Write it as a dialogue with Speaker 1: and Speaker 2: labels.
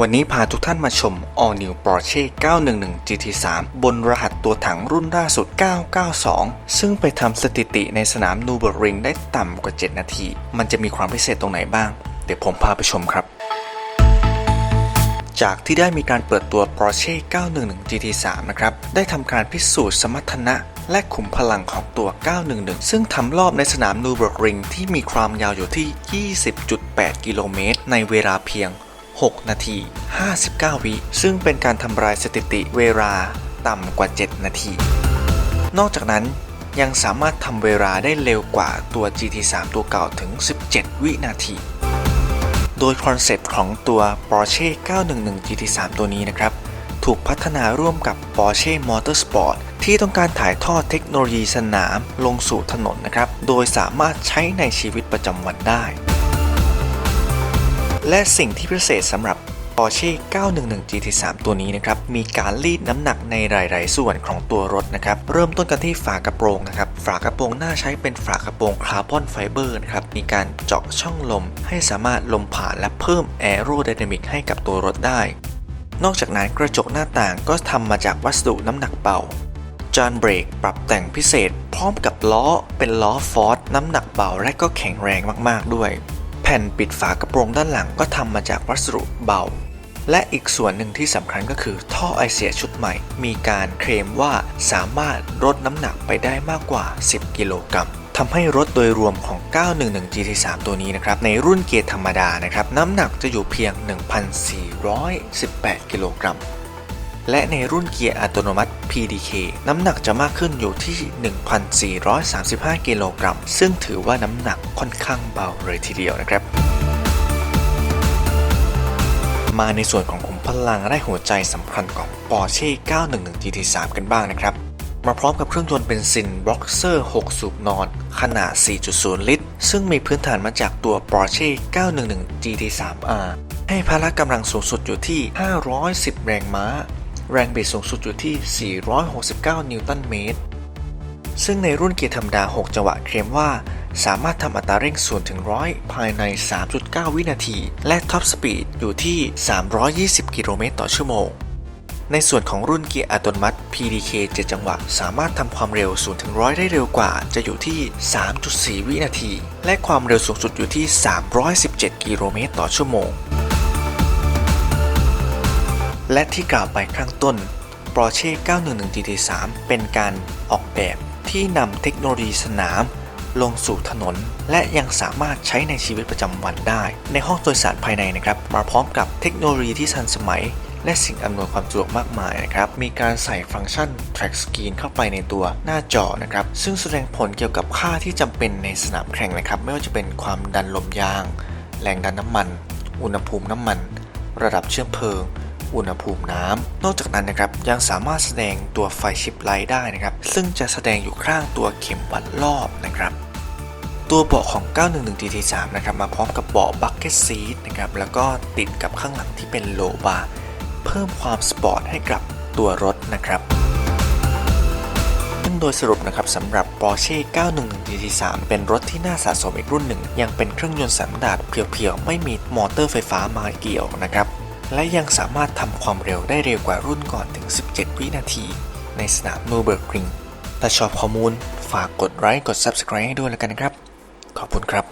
Speaker 1: วันนี้พาทุกท่านมาชม All New Porsche 911 GT3 บนรหัสตัวถังรุ่นล่าสุด 992 ซึ่งไปทำสถิติในสนามนูเบอร์ริงได้ต่ำกว่า 7 นาที มันจะมีความพิเศษตรงไหนบ้าง เดี๋ยวผมพาไปชมครับ จากที่ได้มีการเปิดตัว Porsche 911 GT3 นะครับ ได้ทำการพิสูจน์สมรรถนะและขุมพลังของตัว 911 ซึ่งทำรอบในสนามนูเบิร์ริงที่มีความยาวอยู่ที่ 20.8 กิโลเมตรในเวลาเพียง 6 นาที 59 วิ ซึ่งเป็นการทำลายสถิติเวลาต่ำกว่า 7 นาที นอกจากนั้นยังสามารถทำเวลาได้เร็วกว่าตัว GT3 ตัวเก่าถึง 17 วินาที โดยคอนเซปต์ของตัว Porsche 911 GT3 ตัวนี้นะครับ ถูกพัฒนาร่วมกับ Porsche Motorsport ที่ต้องการถ่ายทอดเทคโนโลยีสนามลงสู่ถนนนะครับ โดยสามารถใช้ในชีวิตประจำวันได้ และสิ่งที่พิเศษสำหรับ Porsche 911 GT3 ตัวนี้นะครับมีการรีดน้ำหนักในหลาย ๆ ส่วนของตัวรถนะครับเริ่มต้นกันที่ฝากระโปรงนะครับฝากระโปรงหน้าใช้เป็นฝากระโปรงคาร์บอนไฟเบอร์นะครับมีการเจาะช่องลม ให้สามารถลมผ่านและเพิ่มแอโรไดนามิกให้กับตัวรถได้ นอกจากนั้นกระจกหน้าต่างก็ทำมาจากวัสดุน้ำหนักเบาจานเบรกปรับแต่งพิเศษ พร้อมกับล้อเป็นล้อฟอร์ดน้ำหนักเบาและก็แข็งแรงมาก ๆ ด้วย แผ่นปิดฝากระโปรงด้านหลังก็ทำมาจากวัสดุเบา และอีกส่วนหนึ่งที่สำคัญก็คือท่อไอเสียชุดใหม่ มีการเคลมว่าสามารถลดน้ำหนักไปได้มากกว่า 10 กิโลกรัมทำให้รถโดยรวมของ 911 GT3 ตัวนี้นะครับ ในรุ่นเกียร์ธรรมดานะครับ น้ำหนักจะอยู่เพียง 1,418 กิโลกรัม และในรุ่นเกียร์อัตโนมัติ PDK น้ำหนักจะมากขึ้นอยู่ที่ 1,435 กิโลกรัม ซึ่งถือว่าน้ำหนักค่อนข้างเบาเลยทีเดียวนะครับ มาในส่วนของขุมพลังและหัวใจสำคัญของ Porsche 911 GT3 กันบ้างนะครับ มาพร้อมกับเครื่องยนต์เบนซิน Boxer 6 สูบนอน ขนาด 4.0 ลิตร ซึ่งมีพื้นฐานมาจากตัว Porsche 911 GT3R ให้พละกำลังสูงสุดอยู่ที่ 510 แรงม้า แรงบิดสูงสุดอยู่ที่ 469 นิวตันเมตร ซึ่งในรุ่นเกียร์ธรรมดา 6 จังหวะเคลมว่า สามารถทำอัตราเร่ง0ถึง100 ภายใน 3.9 วินาที และท็อปสปีดอยู่ที่ 320 กิโลเมตรต่อชั่วโมง ในส่วนของรุ่นเกียร์อัตโนมัติ PDK 7 จังหวะ สามารถทำความเร็ว0ถึง100 ได้เร็วกว่า จะอยู่ที่ 3.4 วินาที และความเร็วสูงสุดอยู่ที่ 317 กิโลเมตรต่อชั่วโมง และที่กล่าวไปข้างต้น Porsche 911 GT3 เป็นการออกแบบที่นำเทคโนโลยีสนาม ลงสู่ถนน และยังสามารถใช้ในชีวิตประจำวันได้ ในห้องโดยสารภายในนะครับมาพร้อมกับเทคโนโลยีที่ทันสมัย และสิ่งอำนวยความสะดวกมากมายนะครับมีการใส่ฟังก์ชัน Track Screen เข้าไปในตัวหน้าจอนะครับซึ่งแสดงผลเกี่ยวกับค่าที่จำเป็นในสนามแข่งนะครับไม่ว่าจะเป็นความดันลมยาง แรงดันน้ำมัน อุณหภูมิน้ำมัน ระดับเชื้อเพลิง อุณหภูมิน้ำนอกจากนั้นนะครับยังสามารถแสดงตัวไฟชิปไลท์ได้นะครับ ซึ่งจะแสดงอยู่ข้างตัวเข็มวัดรอบนะครับตัวเบาะของ 911 GT3 นะครับมาพร้อมกับเบาะ Bucket Seat นะครับแล้วก็ติดกับข้างหลังที่เป็นโลบาร์เพิ่มความสปอร์ตให้กับตัวรถนะครับซึ่งโดยสรุปนะครับสำหรับ Porsche 911 GT3 เป็นรถที่น่าสะสมอีกรุ่นหนึ่ง ยังเป็นเครื่องยนต์สันดาปเพียวๆ ไม่มีมอเตอร์ไฟฟ้ามาเกี่ยวนะครับ และยังสามารถทำความเร็วได้เร็วกว่ารุ่นก่อนถึง 17 วินาที ในสนามนูเบิร์กริงถ้าชอบข้อมูลฝากกดไลค์กด Subscribe ให้ด้วยแล้วกันนะครับ ขอบคุณครับ